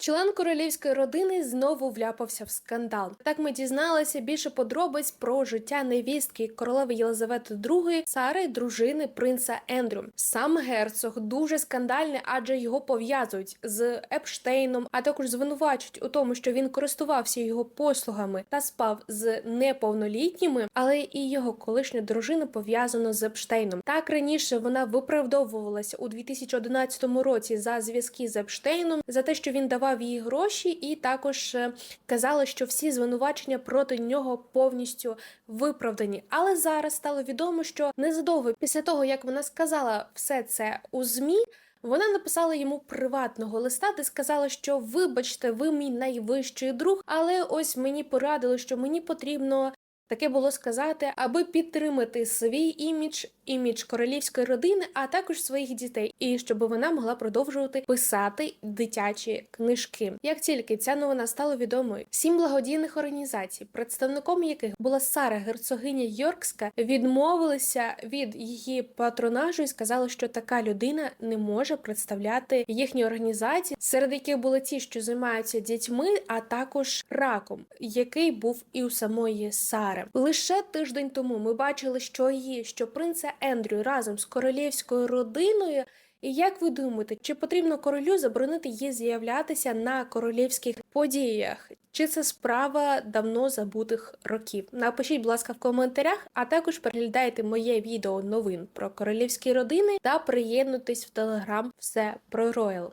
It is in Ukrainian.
Член королівської родини знову вляпався в скандал. Так ми дізналися більше подробиць про життя невістки королеви Єлизавети II, Сари, дружини принца Ендрю. Сам герцог дуже скандальний, адже його пов'язують з Епштейном, а також звинувачують у тому, що він користувався його послугами та спав з неповнолітніми, але і його колишня дружина пов'язана з Епштейном. Так раніше вона виправдовувалася у 2011 році за зв'язки з Епштейном, за те, що він давав їй гроші, і також е, казала, що всі звинувачення проти нього повністю виправдані. Але зараз стало відомо, що незадовго після того, як вона сказала все це у змі. Вона написала йому приватного листа, де сказала, що вибачте, ви мій найвищий друг, але ось мені порадили, що мені потрібно таке було сказати, аби підтримати свій імідж, імідж королівської родини, а також своїх дітей, і щоб вона могла продовжувати писати дитячі книжки. Як тільки ця новина стала відомою, сім благодійних організацій, представником яких була Сара герцогиня Йоркська, відмовилися від її патронажу і сказали, що така людина не може представляти їхні організації, серед яких були ті, що займаються дітьми, а також раком, який був і у самої Сари. Лише тиждень тому ми бачили, що її, що принца Ендрю разом з королівською родиною. І як ви думаєте, чи потрібно королю заборонити їй з'являтися на королівських подіях? Чи це справа давно забутих років? Напишіть, будь ласка, в коментарях, а також переглядайте моє відео новин про королівські родини та приєднуйтесь в телеграм все про Роял.